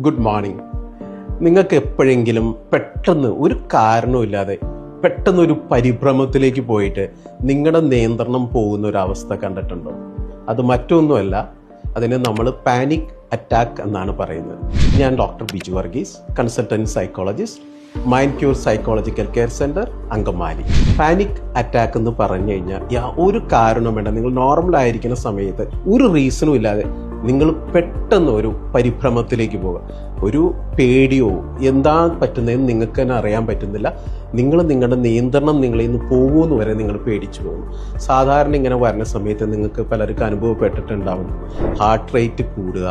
Good morning നിങ്ങൾക്ക് എപ്പോഴെങ്കിലും പെട്ടെന്ന് ഒരു കാരണവുമില്ലാതെ പെട്ടെന്ന് ഒരു പരിഭ്രമത്തിലേക്ക് പോയിട്ട് നിങ്ങളുടെ നിയന്ത്രണം പോകുന്ന ഒരു അവസ്ഥ കണ്ടിട്ടുണ്ടോ? അത് മറ്റൊന്നുമല്ല അതിനെ നമ്മൾ പാനിക് അറ്റാക്ക് എന്നാണ് പറയുന്നത്. ഞാൻ doctor Biju Varghese consultant psychologist mind cure psychological care centre Angamaly. Panic attack എന്ന് പറഞ്ഞു കഴിഞ്ഞാൽ ഒരു കാരണം വേണ്ട നിങ്ങൾ നോർമൽ ആയിരിക്കുന്ന സമയത്ത് ഒരു റീസണും ഇല്ലാതെ നിങ്ങൾ പെട്ടെന്ന് ഒരു പരിഭ്രമത്തിലേക്ക് പോകുക ഒരു പേടിയോ എന്താ പറ്റുന്നതെന്ന് നിങ്ങൾക്ക് തന്നെ അറിയാൻ പറ്റുന്നില്ല. നിങ്ങൾ നിങ്ങളുടെ നിയന്ത്രണം നിങ്ങളിൽ നിന്ന് പോകുമെന്ന് വരെ നിങ്ങൾ പേടിച്ചു പോകും സാധാരണ ഇങ്ങനെ വരുന്ന സമയത്ത് നിങ്ങൾക്ക് പലർക്കും അനുഭവപ്പെട്ടിട്ടുണ്ടാവും. ഹാർട്ട് റേറ്റ് കൂടുക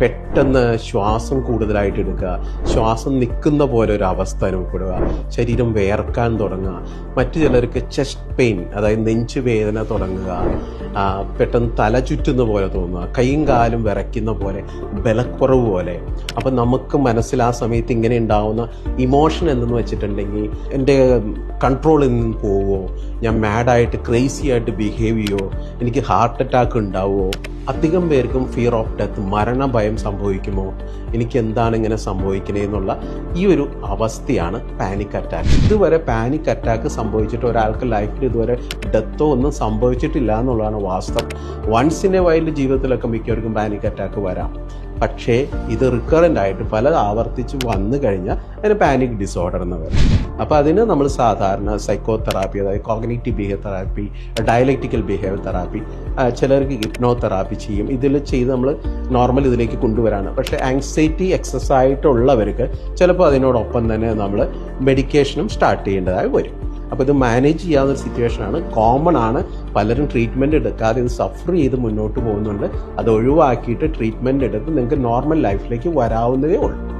പെട്ടെന്ന് ശ്വാസം കൂടുതലായിട്ട് എടുക്കുക. ശ്വാസം നിൽക്കുന്ന പോലെ ഒരു അവസ്ഥ അനുഭവപ്പെടുക. ശരീരം വേർക്കാൻ തുടങ്ങുക. മറ്റു ചിലർക്ക് ചെസ്റ്റ് പെയിൻ അതായത് നെഞ്ച് വേദന തുടങ്ങുക. പെട്ടെന്ന് തല ചുറ്റുന്ന പോലെ തോന്നുക. കൈയും കാലും വിറയ്ക്കുന്ന പോലെ ബലക്കുറവ് പോലെ. അപ്പം നമുക്ക് മനസ്സിൽ ആ സമയത്ത് ഇങ്ങനെ ഉണ്ടാവുന്ന ഇമോഷൻ എന്തെന്ന് വെച്ചിട്ടുണ്ടെങ്കിൽ എന്റെ കൺട്രോളിൽ നിന്ന് പോവുമോ ഞാൻ മാഡായിട്ട് ക്രേസി ആയിട്ട് ബിഹേവ് ചെയ്യുമോ എനിക്ക് ഹാർട്ട് അറ്റാക്ക് ഉണ്ടാവുമോ അധികം പേർക്കും ഫിയർ ഓഫ് ഡെത്ത് മരണഭയം സംഭവിക്കുമോ? എനിക്ക് എന്താണ് ഇങ്ങനെ സംഭവിക്കണേ എന്നുള്ള ഈ ഒരു അവസ്ഥയാണ് പാനിക് അറ്റാക്ക് ഇതുവരെ പാനിക് അറ്റാക്ക് സംഭവിച്ചിട്ട് ഒരാൾക്ക് ലൈഫിൽ ഇതുവരെ ഡെത്തോ ഒന്നും സംഭവിച്ചിട്ടില്ല എന്നുള്ളതാണ് വാസ്തവം. വൺസ് ഇൻ എ വൈൽഡ് ജീവിതത്തിലൊക്കെ മിക്കവർക്കും പാനിക് അറ്റാക്ക് വരാം. പക്ഷേ ഇത് റിക്കറന്റ് ആയിട്ട് പല ആവർത്തിച്ച് വന്നു കഴിഞ്ഞാൽ അതിന് പാനിക് ഡിസോർഡർ എന്ന് പറയും. അപ്പോൾ അതിന് നമ്മൾ സാധാരണ സൈക്കോ തെറാപ്പി അതായത് cognitive behave therapy dialectical behave therapy ചിലർക്ക് ഹിപ്നോ തെറാപ്പി ചെയ്യും. ഇതിൽ ചെയ്ത് നമ്മൾ നോർമൽ ഇതിലേക്ക് കൊണ്ടുവരാണ്. പക്ഷേ ആങ്സൈറ്റി എക്സസ് ആയിട്ടുള്ളവർക്ക് ചിലപ്പോൾ അതിനോടൊപ്പം തന്നെ നമ്മൾ മെഡിക്കേഷനും സ്റ്റാർട്ട് ചെയ്യേണ്ടതായി വരും. അപ്പോൾ ഇത് മാനേജ് ചെയ്യാവുന്ന ഒരു സിറ്റുവേഷനാണ് കോമൺ ആണ്. പലരും ട്രീറ്റ്മെന്റ് എടുക്കാതെ ഇത് സഫർ ചെയ്ത് മുന്നോട്ട് പോകുന്നുണ്ട്. അത് ഒഴിവാക്കിയിട്ട് ട്രീറ്റ്മെന്റ് എടുത്ത് നിങ്ങൾക്ക് നോർമൽ ലൈഫിലേക്ക് വരാവുന്നതേ ഉള്ളൂ.